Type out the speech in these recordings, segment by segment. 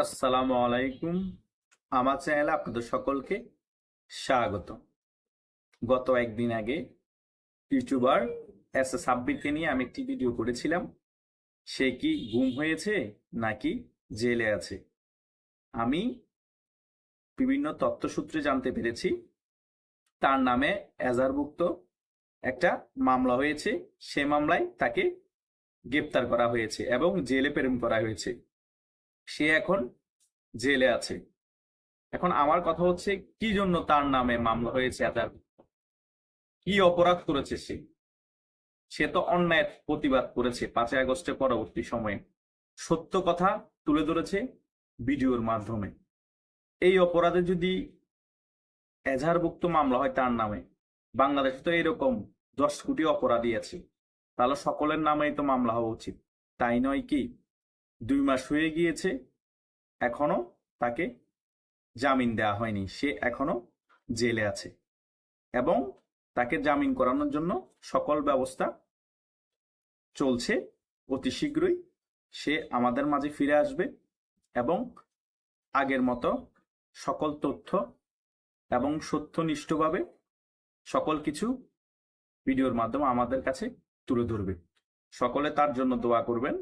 আসসালামু আলাইকুম। আমার চ্যানেলে আপনাদের সকলকে স্বাগত গত একদিন আগে ইউটিউবার এস এ সাব্বিরকে নিয়ে আমি একটি ভিডিও করেছিলাম। সে কি গুম হয়েছে নাকি জেলে আছে? আমি বিভিন্ন তথ্যসূত্রে জানতে পেরেছি। তার নামে এজারভুক্ত একটা মামলা হয়েছে। সে মামলায় তাকে গ্রেপ্তার করা হয়েছে এবং জেলে প্রেরণ করা হয়েছে। সে এখন জেলে আছে। এখন আমার কথা হচ্ছে, কি জন্য তার নামে মামলা হয়েছে এত কি অপরাধ করেছে সে? সে তো অন্যায়ের প্রতিবাদ করেছে পাঁচই আগস্টের পরবর্তী সময়ে। সত্য কথা তুলে ধরেছে ভিডিওর মাধ্যমে। এই অপরাধে যদি এজাহারভুক্ত মামলা হয় তার নামে, বাংলাদেশে তো এরকম দশ কোটি অপরাধী আছে। তাহলে সকলের নামেই তো মামলা হওয়া উচিত। তাই নয় কি? দুই মাস হয়ে গিয়েছে, এখনও তাকে জামিন দেওয়া হয়নি। সে এখনও জেলে আছে এবং তাকে জামিন করানোর জন্য সকল ব্যবস্থা চলছে। অতি শীঘ্রই সে আমাদের মাঝে ফিরে আসবে এবং আগের মতো সকল তথ্য এবং সত্যনিষ্ঠভাবে সকল কিছু ভিডিওর মাধ্যমে আমাদের কাছে তুলে ধরবে। সকলে তার জন্য দোয়া করবেন।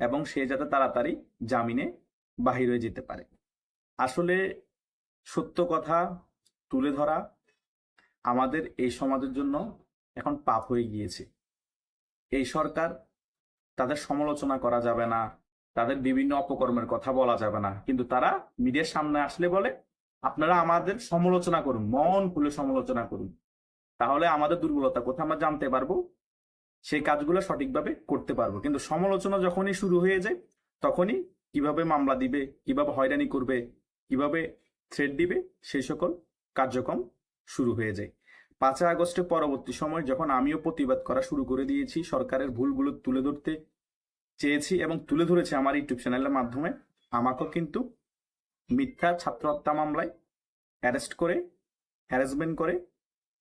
এবং সে যাতে তাড়াতাড়ি জামিনে বাহির হয়ে যেতে পারে। আসলে সত্য কথা তুলে ধরা আমাদের এই সমাজের জন্য এখন পাপ হয়ে গিয়েছে। এই সরকার তাদের সমালোচনা করা যাবে না, তাদের বিভিন্ন অপকর্মের কথা বলা যাবে না, কিন্তু তারা মিডিয়ার সামনে আসলে বলে, আপনারা আমাদের সমালোচনা করুন, মন খুলে সমালোচনা করুন। তাহলে আমাদের দুর্বলতা কোথায় আমরা জানতে পারব? সেই কাজগুলো সঠিকভাবে করতে পারব। কিন্তু সমালোচনা যখনই শুরু হয়ে যায়, তখনই কীভাবে মামলা দিবে, কীভাবে হয়রানি করবে, কীভাবে থ্রেড দিবে, সেই সকল কার্যক্রম শুরু হয়ে যায়। পাঁচই আগস্টের পরবর্তী সময় যখন আমিও প্রতিবাদ করা শুরু করে দিয়েছি, সরকারের ভুলগুলো তুলে ধরতে চেয়েছি এবং তুলে ধরেছি আমার ইউটিউব চ্যানেলের মাধ্যমে, আমাকেও কিন্তু মিথ্যা ছাত্র হত্যা মামলায় অ্যারেস্ট করে হ্যারাসমেন্ট করে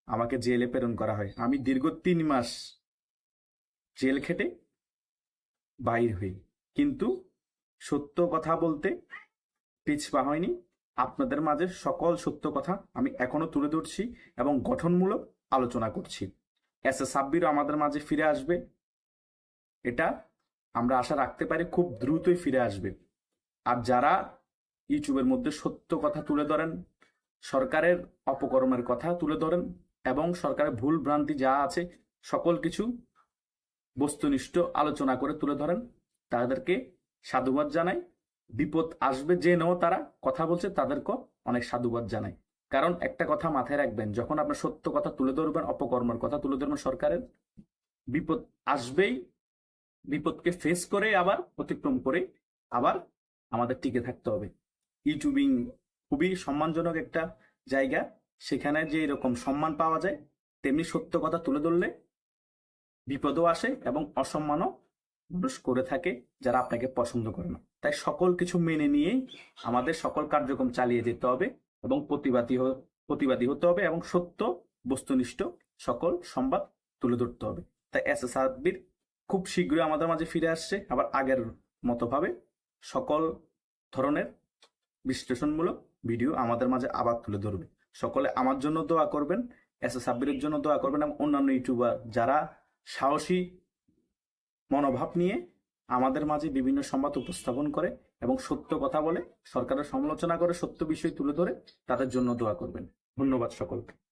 আমাকে জেলে প্রেরণ করা হয়। আমি দীর্ঘ তিন মাস জেল খেটে বাইর হই। কিন্তু সত্য কথা বলতে পিছপা হয়নি। আপনাদের মাঝে সকল সত্য কথা আমি এখনও তুলে ধরছি এবং গঠনমূলক আলোচনা করছি। এস এ সাব্বিরও আমাদের মাঝে ফিরে আসবে। এটা আমরা আশা রাখতে পারি খুব দ্রুতই ফিরে আসবে। আর যারা ইউটিউবের মধ্যে সত্য কথা তুলে ধরেন, সরকারের অপকর্মের কথা তুলে ধরেন এবং সরকারের ভুল ভ্রান্তি যা আছে, সকল কিছু বস্তুনিষ্ঠ আলোচনা করে তুলে ধরেন। তাদেরকে সাধুবাদ জানাই। বিপদ আসবে যে নেও তারা। কথা বলছে, তাদেরকেও অনেক সাধুবাদ জানাই। কারণ একটা কথা মাথায় রাখবেন, যখন আপনার সত্য কথা তুলে ধরবেন, অপকর্মের কথা তুলে ধরবেন সরকারের, বিপদ আসবেই। বিপদকে ফেস করে আবার, অতিক্রম করে আবার আমাদের টিকে থাকতে হবে। ইউটিউবিং খুবই সম্মানজনক একটা জায়গা। সেখানে যে এরকম সম্মান পাওয়া যায়, তেমনি সত্য কথা তুলে ধরলে বিপদও আসে এবং অসম্মানও মানুষ করে থাকে যারা আপনাকে পছন্দ করে না। তাই সকল কিছু মেনে নিয়েই আমাদের সকল কার্যক্রম চালিয়ে যেতে হবে এবং প্রতিবাদী প্রতিবাদী হতে হবে এবং সত্য, বস্তুনিষ্ঠ সকল সংবাদ তুলে ধরতে হবে। তাই এস এস আরবির খুব শীঘ্রই আমাদের মাঝে ফিরে আসছে। আবার আগের মতোভাবে সকল ধরনের বিশ্লেষণমূলক ভিডিও আমাদের মাঝে আবার তুলে ধরবে। সকলে আমার জন্য দোয়া করবেন এস এস আব্বিরের জন্য দোয়া করবেন এবং অন্যান্য ইউটিউবার যারা সাহসী মনোভাব নিয়ে আমাদের মাঝে বিভিন্ন সংবাদ উপস্থাপন করে এবং সত্য কথা বলে, সরকারের সমালোচনা করে সত্য বিষয় তুলে ধরে তাদের জন্য দোয়া করবেন। ধন্যবাদ সকলকে।